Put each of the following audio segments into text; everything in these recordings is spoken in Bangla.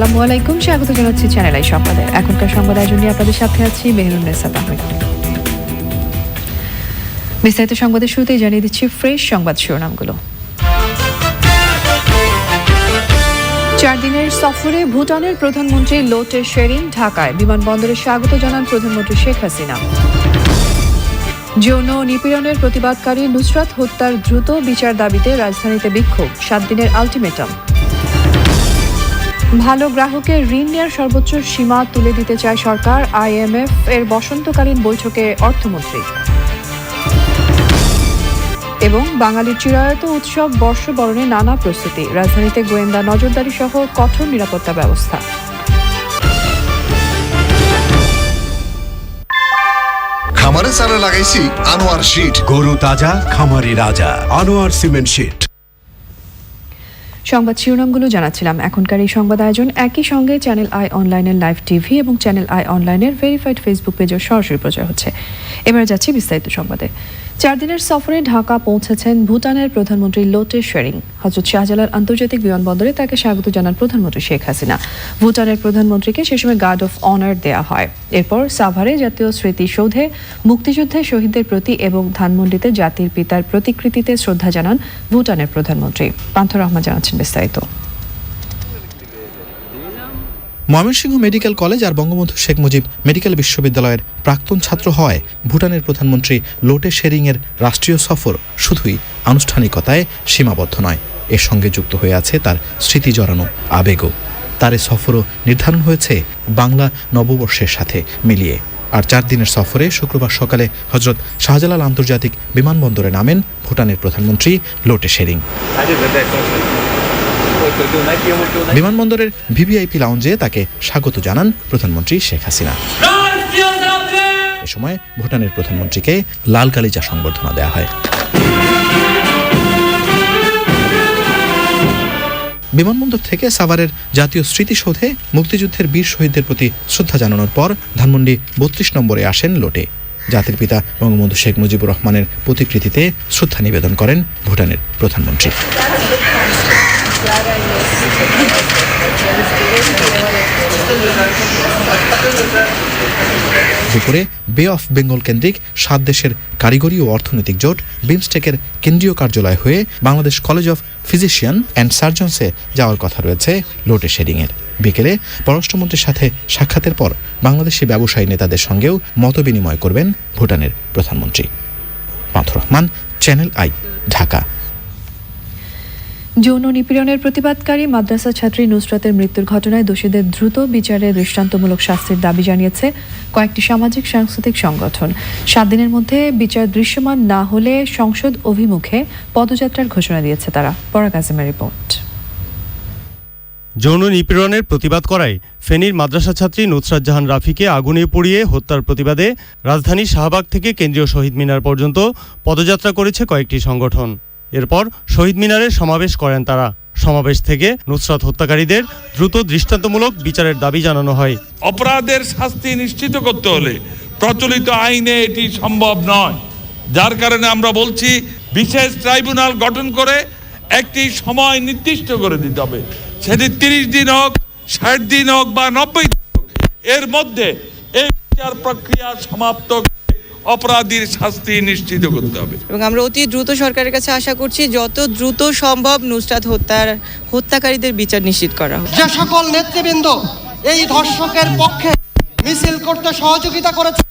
আসসালামু আলাইকুম, স্বাগত জানাচ্ছি চ্যানেল আই সংবাদে। এখনকার সংবাদ আয়োজন আপনাদের সাথে আছি মেহরুন্নেসা তাহমিদ বিস্তারিত সংবাদের শুরুতেই জানিয়ে দিচ্ছি ফ্রেশ সংবাদ শিরোনামগুলো। চার দিনের সফরে ভুটানের প্রধানমন্ত্রী লোটে শেরিং ঢাকায়। বিমানবন্দরে স্বাগত জানান প্রধানমন্ত্রী শেখ হাসিনা। যৌন নিপীড়নের প্রতিবাদকারী নুসরাত হত্যার দ্রুত বিচার দাবিতে রাজধানীতে বিক্ষোভ, সাত দিনের আলটিমেটাম। ভালো গ্রাহকের ঋণ নেওয়ার সর্বোচ্চ সীমা তুলে দিতে চায় সরকার আইএমএফ এর বসন্তকালীন বৈঠকে অর্থমন্ত্রী। এবং বাঙালির চিরায়ত উৎসব বর্ষবরণে নানা প্রস্তুতি। রাজধানীতে গোয়েন্দা নজরদারি সহ কঠোর নিরাপত্তা ব্যবস্থা। খামারে চারা লাগাইছি আনোয়ার শীট। গরু তাজা খামারি রাজা। Anwar cement sheet. সংবাদ শিরোনামগুলো জানাচ্ছিলাম। এখনকার এই সংবাদ আয়োজন একই সঙ্গে চ্যানেল আই অনলাইনের লাইভ টিভি এবং চ্যানেল আই অনলাইনের ভেরিফাইড ফেসবুক পেজও সরাসরি প্রচার হচ্ছে। এবার যাচ্ছি বিস্তারিত সংবাদে। চার দিনের সফরে ঢাকা পৌঁছেছেন ভুটানের প্রধানমন্ত্রী লোটে শেরিং। হজরত শাহজালাল আন্তর্জাতিক বিমানবন্দরে তাকে স্বাগত জানান প্রধানমন্ত্রী শেখ হাসিনা। ভুটানের প্রধানমন্ত্রীকে সে সময় গার্ড অফ অনার দেয়া হয়। এরপর সাভারে জাতীয় স্মৃতিসৌধে মুক্তিযুদ্ধে শহীদদের প্রতি এবং ধানমন্ডিতে জাতির পিতার প্রতিকৃতিতে শ্রদ্ধা জানান ভুটানের প্রধানমন্ত্রী। পান্থ রহমান জানাচ্ছেন বিস্তারিত। ময়মনসিংহ মেডিকেল কলেজ আর বঙ্গবন্ধু শেখ মুজিব মেডিকেল বিশ্ববিদ্যালয়ের প্রাক্তন ছাত্র হওয়ায় ভুটানের প্রধানমন্ত্রী লোটে শেরিংয়ের রাষ্ট্রীয় সফর শুধুই আনুষ্ঠানিকতায় সীমাবদ্ধ নয়। এর সঙ্গে যুক্ত হয়ে আছে তার স্মৃতি জড়ানো আবেগও। তার এ সফরও নির্ধারণ হয়েছে বাংলা নববর্ষের সাথে মিলিয়ে। আর চার দিনের সফরে শুক্রবার সকালে হজরত শাহজালাল আন্তর্জাতিক বিমানবন্দরে নামেন ভুটানের প্রধানমন্ত্রী লোটে শেরিং। বিমানবন্দরের ভিভিআইপি লাউঞ্জে তাকে স্বাগত জানান প্রধানমন্ত্রী শেখ হাসিনা। এ সময় ভুটানের প্রধানমন্ত্রীকে লাল কালিচা সংবর্ধনা দেওয়া হয়। বিমানবন্দর থেকে সাভারের জাতীয় স্মৃতিসৌধে মুক্তিযুদ্ধের বীর শহীদদের প্রতি শ্রদ্ধা জানানোর পর ধানমন্ডি বত্রিশ নম্বরে আসেন লোটে। জাতির পিতা বঙ্গবন্ধু শেখ মুজিবুর রহমানের প্রতিকৃতিতে শ্রদ্ধা নিবেদন করেন ভুটানের প্রধানমন্ত্রী। দুপুরে বে অফ বেঙ্গল কেন্দ্রিক সাত দেশের কারিগরি ও অর্থনৈতিক জোট বিমস্টেকের কেন্দ্রীয় কার্যালয় হয়ে Bangladesh college of physician and সার্জনসে যাওয়ার কথা রয়েছে লোটে শেডিংয়ের। বিকেলে পররাষ্ট্রমন্ত্রীর সাথে সাক্ষাতের পর বাংলাদেশি ব্যবসায়ী নেতাদের সঙ্গেও মতবিনিময় করবেন ভুটানের প্রধানমন্ত্রী। Mathur Rahman, channel I, Dhaka. যৌন নিপীড়নের প্রতিবাদকারী মাদ্রাসা ছাত্রী নুসরাতের মৃত্যুর ঘটনায় দোষীদের দ্রুত বিচারে দৃষ্টান্তমূলক শাস্তির দাবি জানিয়েছে কয়েকটি সামাজিক সাংস্কৃতিক সংগঠন। সাত দিনের মধ্যে বিচার দৃশ্যমান না হলে সংসদ অভিমুখে পদযাত্রার ঘোষণা দিয়েছে তারা। পরাগ আজমের রিপোর্ট। যৌন নিপীড়নের প্রতিবাদ করায় ফেনীর মাদ্রাসা ছাত্রী নুসরাত জাহান রাফিকে আগুনে পুড়িয়ে হত্যার প্রতিবাদে রাজধানীর শাহবাগ থেকে কেন্দ্রীয় শহীদ মিনার পর্যন্ত পদযাত্রা করেছে কয়েকটি সংগঠন। এরপর শহীদ মিনারে সমাবেশ করেন তারা। সমাবেশ থেকে নুসরাত হত্যাকারীদের দ্রুত দৃষ্টান্তমূলক বিচারের দাবি জানানো হয়। অপরাধের শাস্তি নিশ্চিত করতে হলে প্রচলিত আইনে এটি সম্ভব নয়। যার কারণে আমরা বলছি, বিশেষ ট্রাইব্যুনাল গঠন করে একটি সময় নির্দিষ্ট করে দিতে হবে। সেটি তিরিশ দিন হোক, ষাট দিন হোক বা নব্বই দিন হোক, এর মধ্যে এই বিচার প্রক্রিয়া সমাপ্ত অপরাধীর শাস্তি নিশ্চিত করতে হবে। এবং আমরা অতি দ্রুত সরকারের কাছে আশা করছি যত দ্রুত সম্ভব নুসরাত হত্যার হত্যাকারীদের বিচার নিশ্চিত করা হোক। যে সকল নেতৃবৃন্দ এই ধর্ষকের পক্ষে মিছিল করতে সহযোগিতা করেছে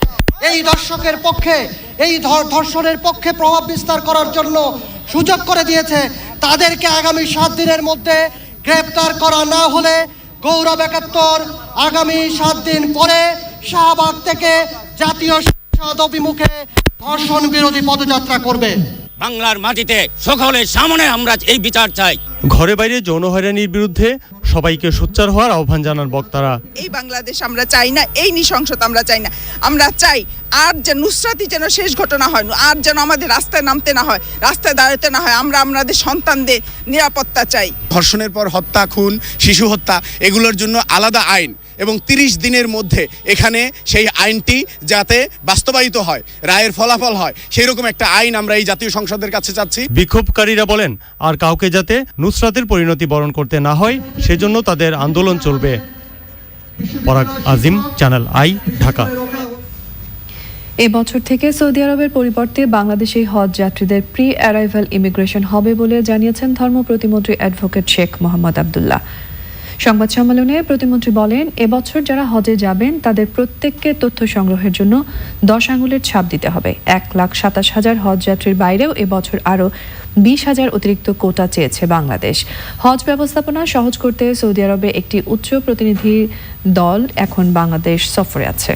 এই দর্শকের পক্ষে এই ধর- ধর্ষণের পক্ষে প্রভাব বিস্তার করার জন্য সুযোগ করে দিয়েছে তাদেরকে আগামী সাত দিনের মধ্যে গ্রেপ্তার করা না হলে গৌরব একাত্তর আগামী সাত দিন পরে শাহবাগ থেকে জাতীয় অভিমুখে ধর্ষণ বিরোধী পদযাত্রা করবে। বাংলার মাটিতে সকলের সামনে আমরা এই বিচার চাই। ঘরে বাইরে যৌন হয়রানির বিরুদ্ধে সবাইকে সোচ্চার হওয়ার আহ্বান জানান বক্তারা। এই বাংলাদেশ আমরা চাই না এই নৃশংসতা আমরা চাই না। আমরা চাই আর যে নুসরাতি যেন শেষ ঘটনা হয় আর যেন আমাদের রাস্তায় নামতে না হয় রাস্তায় দাঁড়াতে না হয়। আমরা আমাদের সন্তানদের নিরাপত্তা চাই। ধর্ষণের পর হত্যা খুন শিশু হত্যা এগুলোর জন্য আলাদা আইন। এবং তিরিশ দিনের মধ্যে এখানে সেই আইনটি যাতে বাস্তবায়িত হয় রায়ের ফলাফল হয় সেই রকম একটা আইন আমরা এই জাতীয় সংসদের কাছে চাচ্ছি। বিক্ষোভকারীরা বলেন আর কাউকে যাতে নুসরাতের পরিণতি বরণ করতে না হয় সেজন্য তাদের আন্দোলন চলবে। Parag Azim channel I Dhaka. এ বছর থেকে সৌদি আরবের পরিবর্তে বাংলাদেশি হজ যাত্রীদের প্রি অ্যারাইভাল ইমিগ্রেশন হবে বলে জানিয়েছেন ধর্ম প্রতিমন্ত্রী অ্যাডভোকেট শেখ মোহাম্মদ আবদুল্লাহ। সংবাদ সম্মেলনে প্রতিমন্ত্রী বলেন, এবছর যারা হজে যাবেন, তাদের প্রত্যেককে তথ্য সংগ্রহের জন্য দশ আঙুলের ছাপ দিতে হবে। এক লাখ সাতাশ হাজার হজ যাত্রীর বাইরেও এবছর আরও বিশ হাজার অতিরিক্ত কোটা চেয়েছে বাংলাদেশ। হজ ব্যবস্থাপনা সহজ করতে সৌদি আরবে একটি উচ্চ প্রতিনিধি দল এখন বাংলাদেশ সফরে আছে।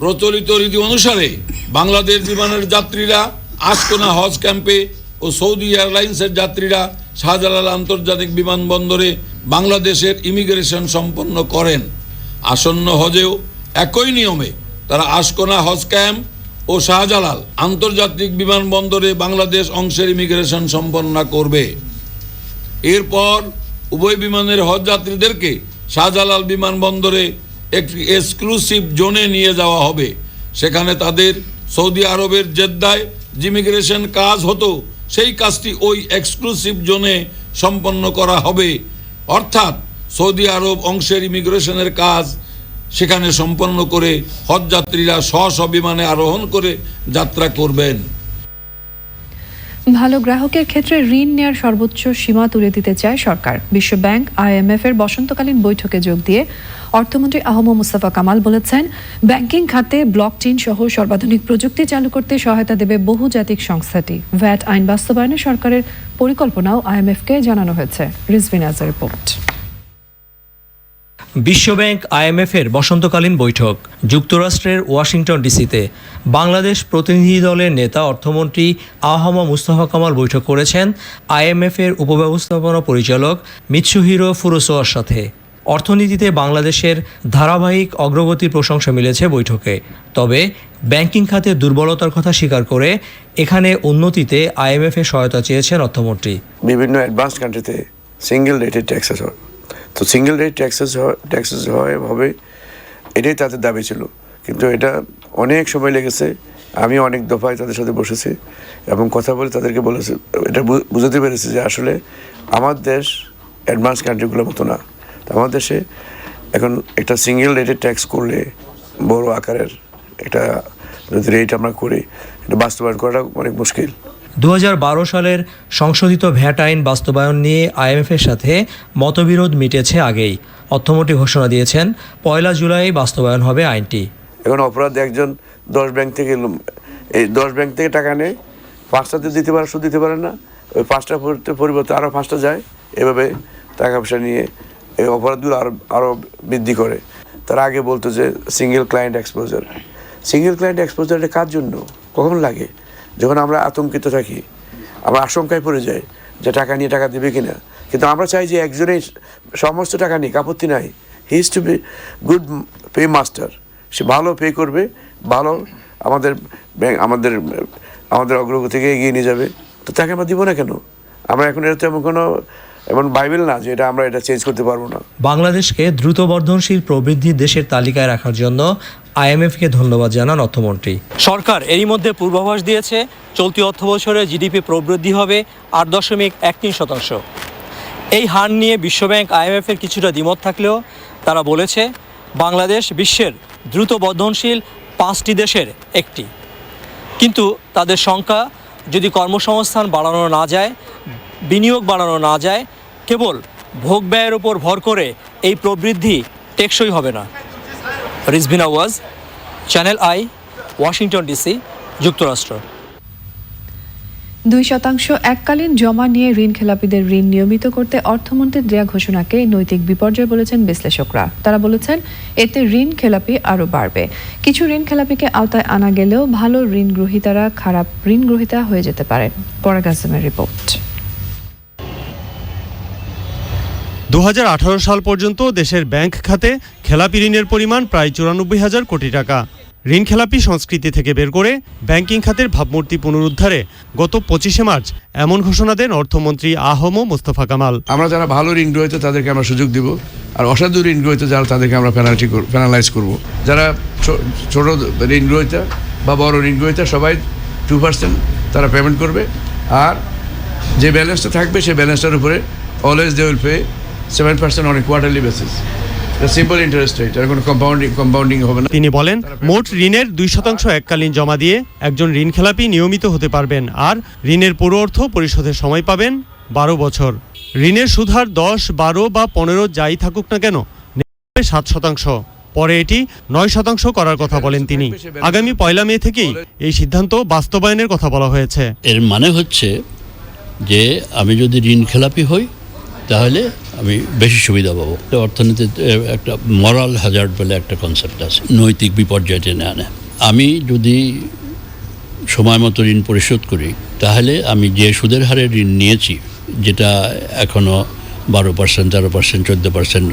প্রচলিত রীতি অনুসারে বাংলাদেশ বিমানের যাত্রীরা আশকোনা হজ ক্যাম্পে ও সৌদি এয়ারলাইন্সের যাত্রীরা শাহজালাল আন্তর্জাতিক বিমানবন্দরে বাংলাদেশের ইমিগ্রেশন সম্পন্ন করেন। আসন্ন হজেও একই নিয়মে তারা আশকোনা হজ ক্যাম্প ও শাহজালাল আন্তর্জাতিক বিমানবন্দরে বাংলাদেশ অংশের ইমিগ্রেশন সম্পন্ন করবে। এরপর উভয় বিমানের হজ যাত্রীদেরকে শাহজালাল বিমানবন্দরে একটি এক্সক্লুসিভ জোনে নিয়ে যাওয়া হবে। সেখানে তাদের সৌদি আরবের জেদ্দায় জিমিগ্রেশন কাজ হতো, সেই কাজটি ওই এক্সক্লুসিভ জোনে সম্পন্ন করা হবে। অর্থাৎ সৌদি আরব অংশের ইমিগ্রেশনের কাজ সেখানে সম্পন্ন করে হজযাত্রীরা স্ব স্ববিমানে আরোহণ করে যাত্রা করবেন। ভালো গ্রাহকের ক্ষেত্রে ঋণ নেয়ার সর্বোচ্চ সীমা তুলে দিতে চায় সরকার। বিশ্ব ব্যাংক আইএমএফ এর বসন্তকালীন বৈঠকে যোগ দিয়ে অর্থমন্ত্রী আহম মুস্তাফা কামাল বলেছেন, ব্যাংকিং খাতে ব্লক ব্লকচেইন সহ সর্বাধুনিক প্রযুক্তি চালু করতে সহায়তা দেবে বহুজাতিক সংস্থাটি। ভ্যাট আইন বাস্তবায়নে সরকারের পরিকল্পনাও আইএমএফকে জানানো হয়েছে। রিজভিন রিপোর্ট। বিশ্বব্যাংক আইএমএফ এর বসন্তকালীন বৈঠক। যুক্তরাষ্ট্রের ওয়াশিংটন ডিসিতে বাংলাদেশ প্রতিনিধি দলের নেতা অর্থমন্ত্রী আহমা মুস্তফা কামাল বৈঠক করেছেন আইএমএফ এর উপব্যবস্থাপনা পরিচালক মিৎসুহিরো ফুরোসোয়ার সাথে। অর্থনীতিতে বাংলাদেশের ধারাবাহিক অগ্রগতির প্রশংসা মিলেছে বৈঠকে। তবে ব্যাংকিং খাতে দুর্বলতার কথা স্বীকার করে এখানে উন্নতিতে আইএমএফ এর সহায়তা চেয়েছেন অর্থমন্ত্রী। বিভিন্ন অ্যাডভান্স কান্ট্রিতে সিঙ্গেল রেটেড ট্যাক্সেস তো সিঙ্গেল রেট ট্যাক্সেস হয় ট্যাক্সেস হয়, হবে, এটাই তাদের দাবি ছিল। কিন্তু এটা অনেক সময় লেগেছে, আমি অনেক দফায় তাদের সাথে বসেছি এবং কথা বলে তাদেরকে বলেছি, এটা বুঝাতে পেরেছি যে আসলে আমার দেশ অ্যাডভান্স কান্ট্রিগুলোর মতো না। তো আমার দেশে এখন একটা সিঙ্গেল রেটেড ট্যাক্স করলে বড় আকারের একটা যদি রেট আমরা করি, এটা বাস্তবায়ন করাটা অনেক মুশকিল। দু হাজার বারো সালের সংশোধিত ভ্যাট আইন বাস্তবায়ন নিয়ে আইএমএফের সাথে মতবিরোধ মিটেছে আগেই। অর্থমন্ত্রী ঘোষণা দিয়েছেন, পয়লা জুলাই বাস্তবায়ন হবে আইনটি। এখন অপরাধ একজন দশ ব্যাংক থেকে এই দশ ব্যাংক থেকে টাকা নেয় পাঁচটাতে দিতে পারে সুদ দিতে পারে না, ওই পাঁচটা পরিবর্তে- আরও পাঁচটা যায়, এভাবে টাকা পয়সা নিয়ে এই অপরাধগুলো আরও আরও বৃদ্ধি করে। তার আগে বলতো যে single client exposure single client এক্সপোজারটা কার জন্য? কখন লাগে? যখন আমরা আতঙ্কিত থাকি, আমরা আশঙ্কায় পড়ে যাই যে টাকা নিয়ে টাকা দেবে কিনা। কিন্তু আমরা চাই যে একজনেই সমস্ত টাকা নিক, আপত্তি নাই। He is to be good pay master সে ভালো পে করবে, ভালো আমাদের ব্যাংক আমাদের আমাদের অগ্রগতিকে এগিয়ে নিয়ে যাবে। তো তাকে আমরা দিব না কেন? আমরা এখন এটা তো এমন কোনো, এমন বাইবেল না যে এটা আমরা এটা চেঞ্জ করতে পারব না। বাংলাদেশকে দ্রুত বর্ধনশীল প্রবৃদ্ধির দেশের তালিকায় রাখার জন্য আইএমএফকে ধন্যবাদ জানান অর্থমন্ত্রী। সরকার এরই মধ্যে পূর্বাভাস দিয়েছে, চলতি অর্থ বছরে জিডিপি প্রবৃদ্ধি হবে আট দশমিক এক তিন শতাংশ। এই হার নিয়ে বিশ্বব্যাংক আইএমএফের কিছুটা দ্বিমত থাকলেও তারা বলেছে, বাংলাদেশ বিশ্বের দ্রুত বর্ধনশীল পাঁচটি দেশের একটি। কিন্তু তাদের সংখ্যা যদি কর্মসংস্থান বাড়ানো না যায়, বিনিয়োগ বাড়ানো না যায়, কেবল ভোগ ব্যয়ের উপর ভর করে এই প্রবৃদ্ধি টেকসই হবে না। রিজভিন আওয়াজ চ্যানেল আই ওয়াশিংটন ডিসি যুক্তরাষ্ট্র। দুই শতাংশ এককালীন জমা নিয়ে ঋণ খেলাপিদের ঋণ নিয়মিত করতে অর্থমন্ত্রীর দেয়া ঘোষণাকে নৈতিক বিপর্যয় বলেছেন বিশ্লেষকরা। তারা বলেছেন, এতে ঋণ খেলাপি আরও বাড়বে। কিছু ঋণ খেলাপিকে আওতায় আনা গেলেও ভালো ঋণ গ্রহীতারা খারাপ ঋণ গ্রহীতা হয়ে যেতে পারেন। পরাগ আসলামের রিপোর্ট। দু হাজার আঠারো সাল পর্যন্ত দেশের ব্যাংক খাতে খেলাপি ঋণের পরিমাণ প্রায় চুরানব্বই হাজার কোটি টাকা। ঋণ খেলাপি সংস্কৃতি থেকে বের করে ব্যাংকিং খাতের ভাবমূর্তি পুনরুদ্ধারে গত পঁচিশে মার্চ এমন ঘোষণা দেন অর্থমন্ত্রী আহম মোস্তফা কামাল। আমরা যারা ভালো ঋণ গ্রহীত তাদেরকে আমরা সুযোগ দিব, আর অসাধু ঋণ গ্রহীত যারা তাদেরকে আমরা পেনাল্টি পেনালাইজ করব। যারা ছোট ঋণ গ্রহীতা বা বড় ঋণ গ্রহীতা সবাই টু পার্সেন্ট তারা পেমেন্ট করবে, আর যে ব্যালেন্সটা থাকবে সেই ব্যালেন্সটার উপরে always they will pay seven percent on quarterly basis simple interest rate আর কোনো কম্পাউন্ডিং কম্পাউন্ডিং হবে না। তিনি বলেন মোট ঋণের দুই শতাংশ এককালীন জমা দিয়ে একজন ঋণ খেলাপি নিয়মিত হতে পারবেন আর ঋণের পুরো অর্থ পরিশোধের সময় পাবেন বারো বছর। ঋণের সুদহার দশ বারো বা পনেরো যাই থাকুক না কেন সাত শতাংশ। পরে এটি নয় শতাংশ করার কথা বলেন তিনি। আগামী পয়লা মে থেকেই এই সিদ্ধান্ত বাস্তবায়নের কথা বলা হয়েছে। এর মানে হচ্ছে যে আমি যদি ঋণ খেলাপি হই তাহলে আমি বেশি সুবিধা পাবো। অর্থনীতিতে একটা মরাল হ্যাজার্ড বলে একটা কনসেপ্ট আছে। নৈতিক বিপর্যয় টেনে আনে। আমি যদি সময় মতো ঋণ পরিশোধ করি, তাহলে আমি যে সুদের হারে ঋণ নিয়েছি, যেটা এখনও বারো পার্সেন্ট তেরো পার্সেন্ট চোদ্দ পার্সেন্ট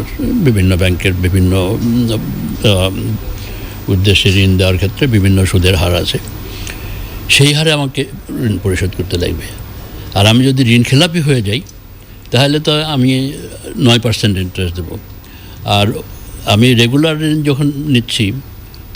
বিভিন্ন ব্যাংকের বিভিন্ন উদ্দেশ্যে ঋণ দেওয়ার ক্ষেত্রে বিভিন্ন সুদের হার আছে, সেই হারে আমাকে ঋণ পরিশোধ করতে লাগবে। আর আমি যদি ঋণ খেলাপি হয়ে যাই তাহলে তো আমি নয় পার্সেন্ট ইন্টারেস্ট দেবো। আর আমি রেগুলার ঋণ যখন নিচ্ছি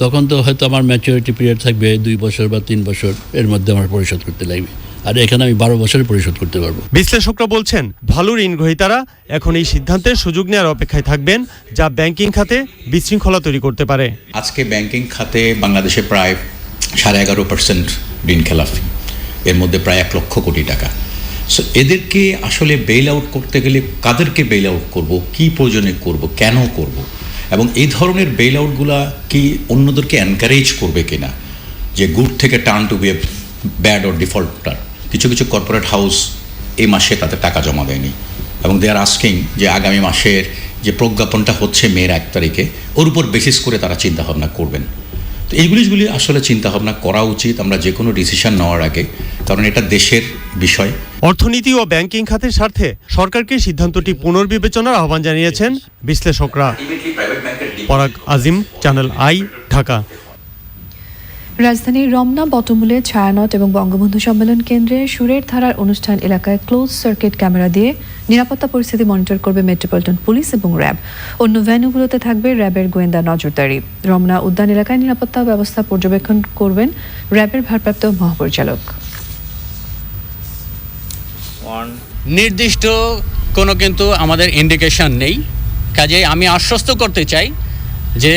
তখন তো হয়তো আমার ম্যাচুরিটি পিরিয়ড থাকবে দুই বছর বা তিন বছর এর মধ্যে আমার পরিশোধ করতে লাগবে। আর এখানে আমি বারো বছরে পরিশোধ করতে পারব। বিশ্লেষকরা বলছেন ভালো ঋণ গ্রহীতারা এখন এই সিদ্ধান্তের সুযোগ নেওয়ার অপেক্ষায় থাকবেন যা ব্যাংকিং খাতে বিশৃঙ্খলা তৈরি করতে পারে। আজকে ব্যাংকিং খাতে বাংলাদেশে প্রায় সাড়ে এগারো পার্সেন্ট ঋণ খেলাফি। এর মধ্যে প্রায় এক লক্ষ কোটি টাকা। সো এদেরকে আসলে বেল আউট করতে গেলে কাদেরকে বেল আউট করব? কী প্রয়োজনে করব? কেন করব? এবং এই ধরনের বেল আউটগুলা কি অন্যদেরকে এনকারেজ করবে কিনা? যে গুড থেকে turn to be a bad or defaulter কিছু কিছু কর্পোরেট হাউস এই মাসে তাতে টাকা জমা দেয়নি। এবং দে আর আস্কিং যে আগামী মাসের যে প্রজ্ঞাপনটা হচ্ছে মেয়ের এক তারিখে, ওর উপর বেসিস করে তারা চিন্তাভাবনা করবেন। তো এই জিনিসগুলি আসলে চিন্তা ভাবনা করা উচিত আমরা যে কোনো ডিসিশন নেওয়ার আগে কারণ এটা দেশের বিষয়। অর্থনীতি ও ব্যাংকিং খাতের স্বার্থে সরকারকে সিদ্ধান্তটি পুনর্বিবেচনার আহ্বান জানিয়েছেন বিশ্লেষকরা। পরাগ আজিম চ্যানেল আই ঢাকা। রাজধানীর রমনা, বটমূলে, ছায়ানট এবং বঙ্গবন্ধু সম্মেলন কেন্দ্রে সুরের ধারার অনুষ্ঠান এলাকায় ক্লোজ সার্কিট ক্যামেরা দিয়ে নিরাপত্তা পরিস্থিতি মনিটর করবে মেট্রোপলিটন পুলিশ এবং র্যাব অন্য ভ্যানুগুলোতে থাকবে র্যাবের গোয়েন্দা নজরদারি। রমনা উদ্যান এলাকায় নিরাপত্তা ব্যবস্থা পর্যবেক্ষণ করবেন র্যাবের ভারপ্রাপ্ত মহাপরিচালক। নির্দিষ্ট কোনো কিন্তু আমাদের ইন্ডিকেশন নেই। কাজে আমি আশ্বস্ত করতে চাই যে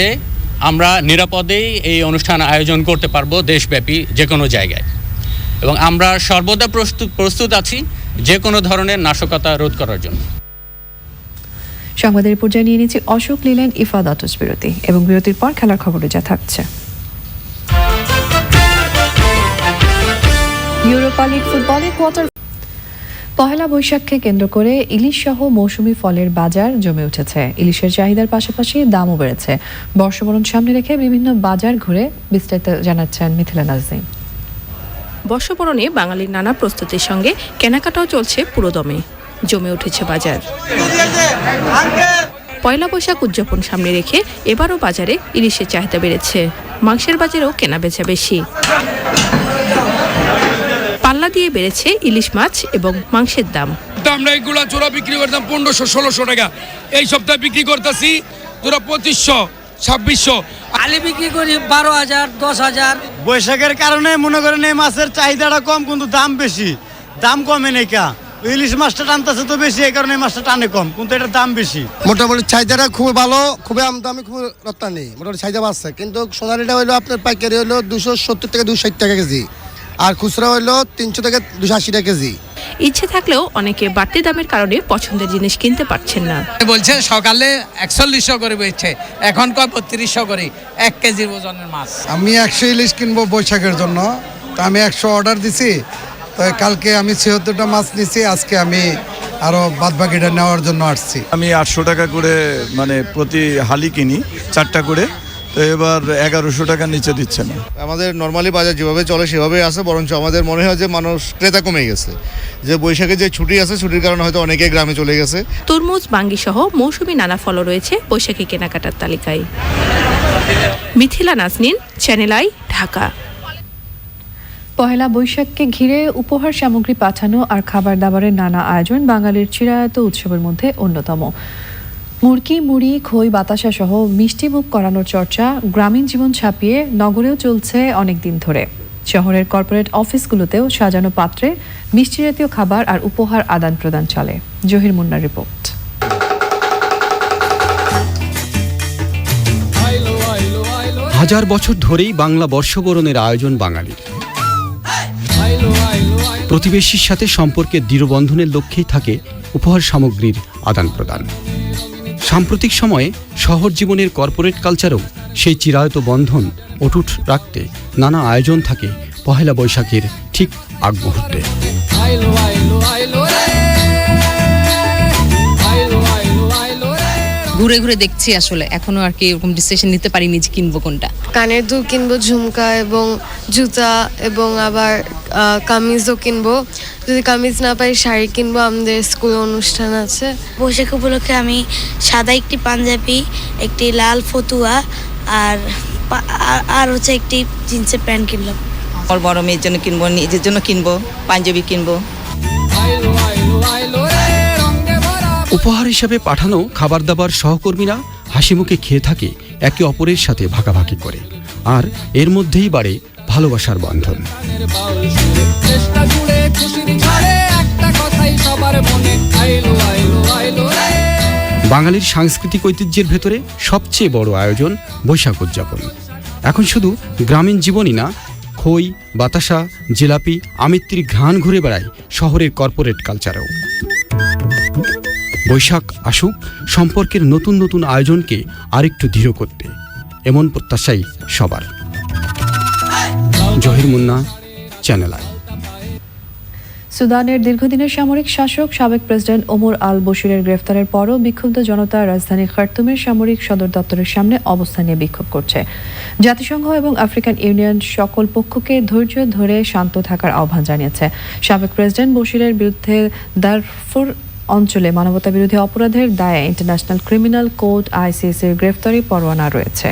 আমরা নিরাপদেই এই অনুষ্ঠান আয়োজন করতে পারব দেশব্যাপী যে কোনো জায়গায়। এবং আমরা সর্বদা প্রস্তুত প্রস্তুত আছি যে কোনো ধরনের নাশকতা রোধ করার জন্য। সংবাদের পর্যায়ে নিয়ে নিচ্ছি অশোক লিলেন ইফাদ অটস বিরতি এবং বিরতির পর খেলার খবরে যা থাকছে। ইউরোপা লিগ ফুটবলে কোয়ার্টার পহেলা বৈশাখকে কেন্দ্র করে ইলিশ সহ মৌসুমি ফলের বাজার জমে উঠেছে। ইলিশের চাহিদার পাশাপাশি দামও বেড়েছে। বর্ষবরণ সামনে রেখে বিভিন্ন বাজার ঘুরে বিস্তারিত জানাচ্ছেন মিথিলা নাজদিন বর্ষবরণে বাঙালির নানা প্রস্তুতির সঙ্গে কেনাকাটাও চলছে পুরোদমে। জমে উঠেছে বাজার। পয়লা বৈশাখ উদযাপন সামনে রেখে এবারও বাজারে ইলিশের চাহিদা বেড়েছে। মাংসের বাজারেও কেনা বেচা বেশি। পাল্লা দিয়ে বেড়েছে ইলিশ মাছ এবং মাংসের দাম। আমরা এইগুলা জোড়া বিক্রি করতাম পনেরোশো ষোলোশো টাকা। এই সপ্তাহে বিক্রি করতেছি জোড়া পঁচিশশো ছাব্বিশশো। আলি বিক্রি করি বারো হাজার দশ হাজার। বৈশাখের কারণে মনে করেন এই মাছের চাহিদাটা কম কিন্তু দাম বেশি। দাম কমে নেই কা। ইলিশ মাছটা টানতেছে তো বেশি এই কারণে এই মাছটা টানে কম কিন্তু এটার দাম বেশি। মোটামুটি চাহিদাটা খুব ভালো খুবই আমদামি খুব রপ্তানি মোটামুটি চাহিদা বাড়ছে। কিন্তু সোনালিটা হইল আপনার পাইকারি হইল দুশো সত্তর থেকে দুশো ষাট টাকা কেজি। আর খুচরা হইল তিনশো থেকে দুশো আশি টাকা কেজি। ইচ্ছে থাকলেও অনেকে বাড়তি দামের কারণে পছন্দের জিনিস কিনতে পারছেন না। বলছে সকালে একচল্লিশশো করে বেচছে এখন কয় বত্রিশশো করে এক কেজির ওজনের মাছ। আমি একশো ইলিশ কিনবো বৈশাখের জন্য তো আমি একশো অর্ডার দিছি তো কালকে আমি ছিয়াত্তরটা মাছ নিছি আজকে আমি আরও বাদ বাকিটা নেওয়ার জন্য আসছি। আমি আটশো টাকা করে মানে প্রতি হালি কিনি চারটা করে। তো এবার এগারোশো টাকার নিচে দিচ্ছে না। আমাদের নর্মালি বাজার যেভাবে চলে সেভাবে আছে বরঞ্চ আমাদের মনে হয় যে মানুষ ক্রেতা কমে গেছে। যে বৈশাখে যে ছুটি আছে ছুটির কারণে হয়তো অনেকে গ্রামে চলে গেছে। তরমুজ বাঙ্গি সহ মৌসুমি নানা ফল রয়েছে বৈশাখী কেনাকাটার তালিকায়। Mithila Naznin channel I Dhaka. পহেলা বৈশাখকে ঘিরে উপহার সামগ্রী পাঠানো আর খাবার দাবারের নানা আয়োজন বাঙালির চিরায়ত উৎসবের মধ্যে অন্যতম। মুরকি মুড়ি, খই বাতাসা সহ মিষ্টি মুখ করানোর চর্চা গ্রামীণ জীবন ছাপিয়ে নগরেও চলছে অনেক দিন ধরে। শহরের কর্পোরেট অফিসগুলোতেও সাজানো পাত্রে মিষ্টি জাতীয় খাবার আর উপহার আদান প্রদান চলে। জহির মুন্নার রিপোর্ট। হাজার বছর ধরেই বাংলা বর্ষবরণের আয়োজন বাঙালির। প্রতিবেশীর সাথে সম্পর্কের দৃঢ়বন্ধনের লক্ষ্যেই থাকে উপহার সামগ্রীর আদান প্রদান। সাম্প্রতিক সময়ে শহর জীবনের কর্পোরেট কালচারও সেই চিরায়ত বন্ধন অটুট রাখতে নানা আয়োজন থাকে পহেলা বৈশাখের ঠিক আগ মুহূর্তে ঘুরে ঘুরে দেখছি আসলে। এখনও আর কি এরকম ডিসিশন নিতে পারিনি যে কিনবো কোনটা। কানের দুল কিনবো ঝুমকা এবং জুতা এবং আবার কামিজও কিনবো। যদি কামিজ না পাই শাড়ি কিনবো আমাদের স্কুল অনুষ্ঠান আছে। বৈশাখ উপলক্ষে আমি সাদা একটি পাঞ্জাবি একটি লাল ফতুয়া আর আর- আর হচ্ছে একটি জিন্সের প্যান্ট কিনলাম। আমার বড় মেয়ের জন্য কিনবো নিজের জন্য কিনবো পাঞ্জাবি কিনবো। উপহার হিসাবে পাঠানো খাবার দাবার সহকর্মীরা হাসি মুখে খেয়ে থাকে একে অপরের সাথে ভাগাভাগি করে। আর এর মধ্যেই বাড়ে ভালোবাসার বন্ধন। বাঙালির সাংস্কৃতিক ঐতিহ্যের ভেতরে সবচেয়ে বড় আয়োজন বৈশাখ উদযাপন। এখন শুধু গ্রামীণ জীবনই না, খই, বাতাসা, জিলাপি, আমিত্রির ঘ্রাণ ঘুরে বেড়ায় শহরের কর্পোরেট কালচারেও। বৈশাখ আসুক, সম্পর্কের নতুন নতুন আয়োজনকে আরেকটু দৃঢ় করতে। এমন প্রত্যাশাই সবার। Zahir Munna, channel I. সুদানের দীর্ঘদিনের সামরিক শাসক, সাবেক প্রেসিডেন্ট ওমর আল বশিরের গ্রেফতারের পরও বিক্ষুব্ধ জনতা রাজধানী খার্তুমের সামরিক সদর দপ্তরের সামনে অবস্থান নিয়ে বিক্ষোভ করছে। জাতিসংঘ এবং আফ্রিকান ইউনিয়ন সকল পক্ষকে ধৈর্য ধরে শান্ত থাকার আহ্বান জানিয়েছে। সাবেক প্রেসিডেন্ট বশিরের বিরুদ্ধে দারফুর অঞ্চলে মানবতা বিরোধী অপরাধের দায়ে ইন্টারন্যাশনাল ক্রিমিনাল কোর্ট আইসিসির গ্রেফতারি পরোয়ানা রয়েছে।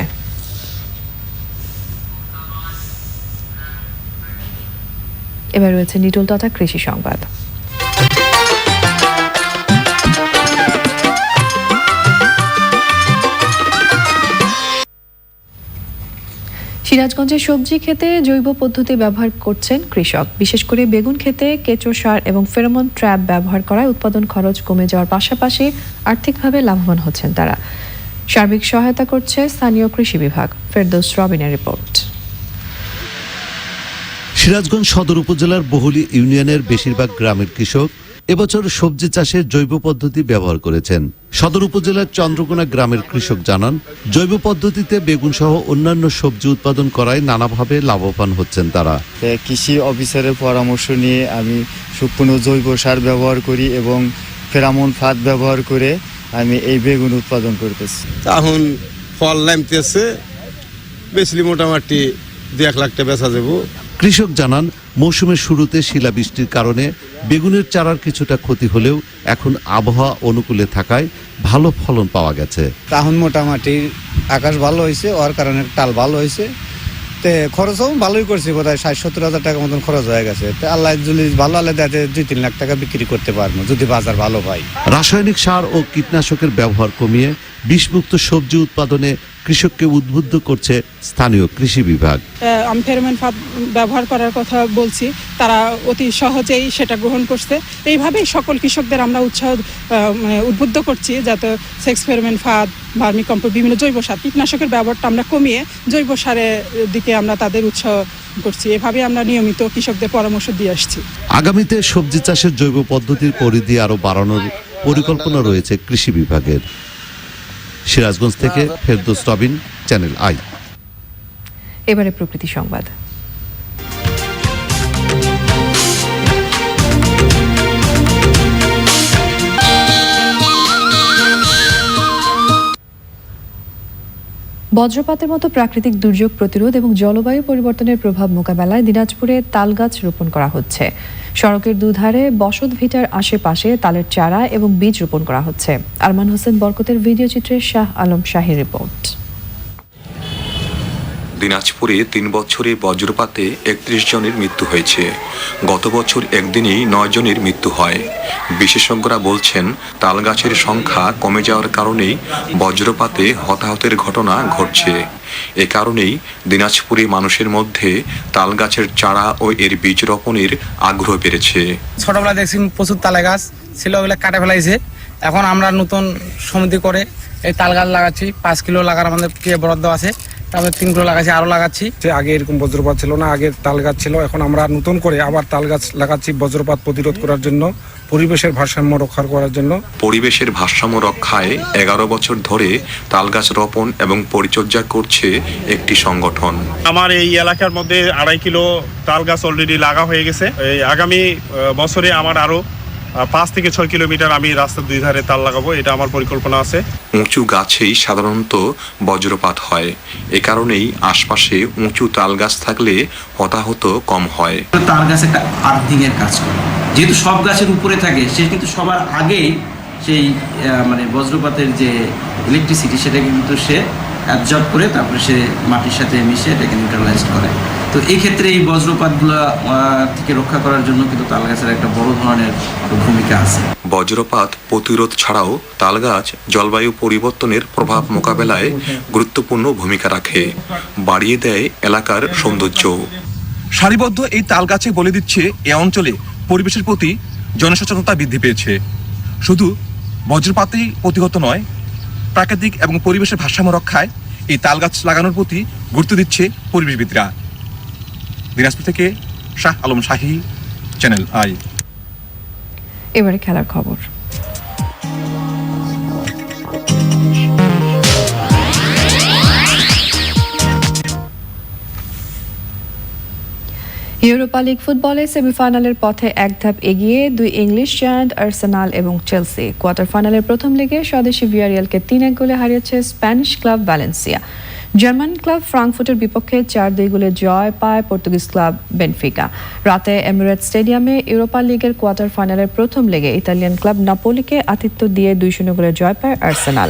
এবার রয়েছে নিটল তথা কৃষি সংবাদ। সিরাজগঞ্জে সবজি খেতে জৈব পদ্ধতি ব্যবহার করছেন কৃষক। বিশেষ করে বেগুন খেতে কেঁচো সার এবং ফেরোমন ট্র্যাপ ব্যবহার করায় উৎপাদন খরচ কমে যাওয়ার পাশাপাশি আর্থিকভাবে লাভবান হচ্ছেন তারা। সার্বিক সহায়তা করছে স্থানীয় কৃষি বিভাগ। ফেরদৌস রবিনের রিপোর্ট। সিরাজগঞ্জ সদর উপজেলার বহুলি ইউনিয়নের বেশিরভাগ গ্রামের কৃষক এবছর সবজি চাষে জৈব পদ্ধতি ব্যবহার করেছেন। সদর উপজেলার চন্দ্রকোনা গ্রামের কৃষক জানান জৈব পদ্ধতিতে বেগুন সহ অন্যান্য সবজি উৎপাদন করায় নানাভাবে লাভবান হচ্ছেন তারা। কৃষি অফিসারের পরামর্শ নিয়ে আমি সম্পূর্ণ জৈব সার ব্যবহার করি এবং ফেরামন ফাঁদ ব্যবহার করে আমি এই বেগুন উৎপাদন করতেছি। এখন ফল নামতেছে বেশি মোটামুটি দু এক লাখ টাকা বেচা যাব। কৃষক জানান মৌসুমের শুরুতে শিলাবৃষ্টির কারণে বেগুনের চারার কিছুটা ক্ষতি হলেও এখন আবহাওয়া অনুকূলে থাকায় ভালো ফলন পাওয়া গেছে। তখন মোটামুটি আকাশ ভালো হয়েছে ওর কারণে টাল ভালো হয়েছে। তে খরচও ভালোই করছি বোধ হয় ষাট সত্তর হাজার টাকা মতন খরচ হয়ে গেছে। তো আল্লাহ যদি ভালো আল্লাহ দেয় দুই তিন লাখ টাকা বিক্রি করতে পারব যদি বাজার ভালো পাই। রাসায়নিক সার ও কীটনাশকের ব্যবহার কমিয়ে বিষমুক্ত সবজি উৎপাদনে কৃষককে উদ্বুদ্ধ করছে স্থানীয় কৃষি বিভাগ। আমি ফেরোমেন ফাঁদ ব্যবহার করার কথা বলছি তারা অতি সহজেই সেটা গ্রহণ করছে। এইভাবেই সকল কৃষকদের আমরা উৎসাহ মানে উদ্বুদ্ধ করছি যাতে সেক্স ফেরোমেন ফাঁদ ভার্মি কম্পোস্ট বিভিন্ন জৈব সার কীটনাশকের ব্যবহারটা আমরা কমিয়ে জৈব সারের দিকে আমরা তাদের উৎসাহ করছি। এভাবে আমরা নিয়মিত কৃষকদের পরামর্শ দিয়ে আসছি। আগামীতে সবজি চাষের জৈব পদ্ধতির পরিধি আরও বাড়ানোর পরিকল্পনা রয়েছে কৃষি বিভাগের। সিরাজগঞ্জ থেকে ফেরদোস রবিন চ্যানেল আই। এবারে প্রকৃতি সংবাদ। বজ্রপাতের মতো প্রাকৃতিক দুর্যোগ প্রতিরোধ এবং জলবায়ু পরিবর্তনের প্রভাব মোকাবেলায় দিনাজপুরে তালগাছ রোপণ করা হচ্ছে। সড়কের দুধারে বসত ভিটার আশেপাশে তালের চারা এবং বীজ রোপণ করা হচ্ছে। আরমান হোসেন বরকতের ভিডিও চিত্রে শাহ আলম শাহের রিপোর্ট। দিনাজপুরে তিন বছরে বজ্রপাতে একত্রিশ জনের মৃত্যু হয়েছে। গত বছর একদিনেই নয় জনের মৃত্যু হয়। বিশেষজ্ঞরা বলছেন, তালগাছের সংখ্যা কমে যাওয়ার কারণেই বজ্রপাতে হতাহতের ঘটনা ঘটছে। এ কারণেই দিনাজপুরে মানুষের মধ্যে তালগাছের চারা ও এর বীজ রোপণের আগ্রহ বেড়েছে। ছোটবেলা দেখছি প্রচুর তালে গাছ ছিল, ওগুলো কাটে ফেলাইছে। এখন আমরা নতুন সমিতি করে এই তাল গাছ লাগাচ্ছি। পাঁচ কিলো লাগার আমাদের কে বরাদ্দ আছে। তারপরে তিন কিলো লাগাচ্ছি আরও লাগাচ্ছি। যে আগে এরকম বজ্রপাত ছিল না আগে তাল গাছ ছিল এখন আমরা নতুন করে আবার তাল গাছ লাগাচ্ছি বজ্রপাত প্রতিরোধ করার জন্য পরিবেশের ভারসাম্য রক্ষা করার জন্য। পরিবেশের ভারসাম্য রক্ষায় এগারো বছর ধরে তালগাছ রোপণ এবং পরিচর্যা করছে একটি সংগঠন। আমার এই এলাকার মধ্যে আড়াই কিলো তাল গাছ অলরেডি লাগা হয়ে গেছে। এই আগামী বছরে আমার আরও পাঁচ থেকে ছয় কিলোমিটার আমি রাস্তার দুই ধারে তাল লাগাবো এটা আমার পরিকল্পনা আছে। উঁচু গাছেই সাধারণত বজ্রপাত হয়। এ কারণেই আশপাশে উঁচু তাল গাছ থাকলে হতাহত কম হয়। তার গাছ একটা আর্থিং এর কাজ করে। যেহেতু সব গাছের উপরে থাকে সে কিন্তু সবার আগেই সেই আহ, মানে বজ্রপাতের যে ইলেকট্রিসিটি সেটা কিন্তু সে অ্যাবজর্ব করে তারপরে সে মাটির সাথে মিশে এটাকে নিউট্রালাইজ করে। তো এই ক্ষেত্রে এই বজ্রপাতগুলো আহ, থেকে রক্ষা করার জন্য কিন্তু তাল গাছের একটা বড় ধরনের ভূমিকা আছে। বজ্রপাত প্রতিরোধ ছাড়াও তাল গাছ জলবায়ু পরিবর্তনের প্রভাব মোকাবেলায় গুরুত্বপূর্ণ ভূমিকা রাখে বাড়িয়ে দেয় এলাকার সৌন্দর্য। সারিবদ্ধ এই তাল গাছে বলে দিচ্ছে এ অঞ্চলে পরিবেশের প্রতি জনসচেতনতা বৃদ্ধি পেয়েছে। শুধু বজ্রপাতেই প্রতিহত নয় প্রাকৃতিক এবং পরিবেশের ভারসাম্য রক্ষায় এই তাল গাছ লাগানোর প্রতি গুরুত্ব দিচ্ছে পরিবেশবিদরা। দিনাজপুর থেকে শাহ আলম শাহী, চ্যানেল আই। এবারে খেলার খবর। ইউরোপা লিগ ফুটবলে সেমিফাইনালের পথে এক ধাপ এগিয়ে দুই ইংলিশ জায়ান্ট, আর্সেনাল এবং চেলসি। কোয়ার্টার ফাইনালের প্রথম লিগে স্বদেশি ভিয়ারিয়ালকে তিন এক গোলে হারিয়েছে Spanish club Valencia. German club ফ্রাঙ্কফুটের বিপক্ষে চার দুই গোলে জয় পায় পর্তুগিজ ক্লাব বেনফিকা। রাতে এমিরেট স্টেডিয়ামে ইউরোপা লিগের কোয়ার্টার ফাইনালের প্রথম লেগে ইতালিয়ান ক্লাব নাপোলিকে আতিথ্য দিয়ে দুই শূন্য গোলে জয় পায় আর্সেনাল।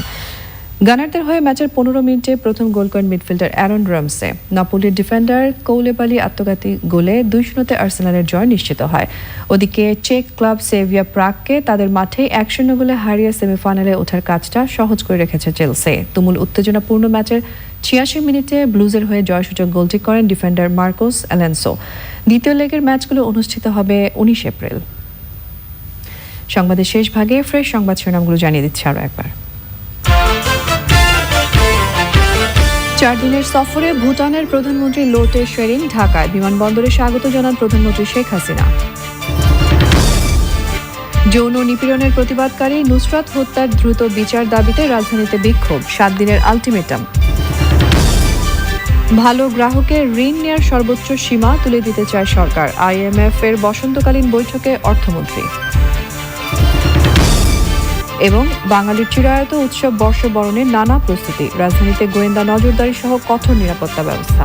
গানারদের হয়ে ম্যাচের পনেরো মিনিটে প্রথম গোল করেন মিডফিল্ডার অ্যারন রামসে। নাপোলির ডিফেন্ডার কৌলেবালি আত্মঘাতী গোলে দুই শূন্যতে আর্সেনালের জয় নিশ্চিত হয়। ওদিকে চেক ক্লাব সেভিয়া প্রাককে তাদের মাঠে এক শূন্য গোলে হারিয়ে সেমিফাইনালে ওঠার কাজটা সহজ করে রেখেছে চেলসে। তুমুল উত্তেজনাপূর্ণ ম্যাচের ছিয়াশি মিনিটে ব্লুজের হয়ে জয়সূচক গোলটি করেন ডিফেন্ডার মার্কোস অ্যালেন্সো। দ্বিতীয় লেগের ম্যাচগুলো অনুষ্ঠিত হবে উনিশ এপ্রিল। সংবাদের শেষ ভাগে ফ্রেশ সংবাদ শিরোনামগুলো জানিয়ে দিচ্ছে আরও একবার। চার দিনের সফরে ভুটানের প্রধানমন্ত্রী লোটে শেরিং ঢাকায় বিমানবন্দরে স্বাগত জানান প্রধানমন্ত্রী শেখ হাসিনা। যৌন নিপীড়নের প্রতিবাদকারী নুসরাত হত্যার দ্রুত বিচার দাবিতে রাজধানীতে বিক্ষোভ, সাত দিনের আলটিমেটাম। ভালো গ্রাহকের ঋণ নেওয়ার সর্বোচ্চ সীমা তুলে দিতে চায় সরকার আইএমএফ এর বসন্তকালীন বৈঠকে অর্থমন্ত্রী। এবং বাঙালির চিরায়ত উৎসব বর্ষবরণের নানা প্রস্তুতি। রাজধানীতে গোয়েন্দা নজরদারি সহ কঠোর নিরাপত্তা ব্যবস্থা।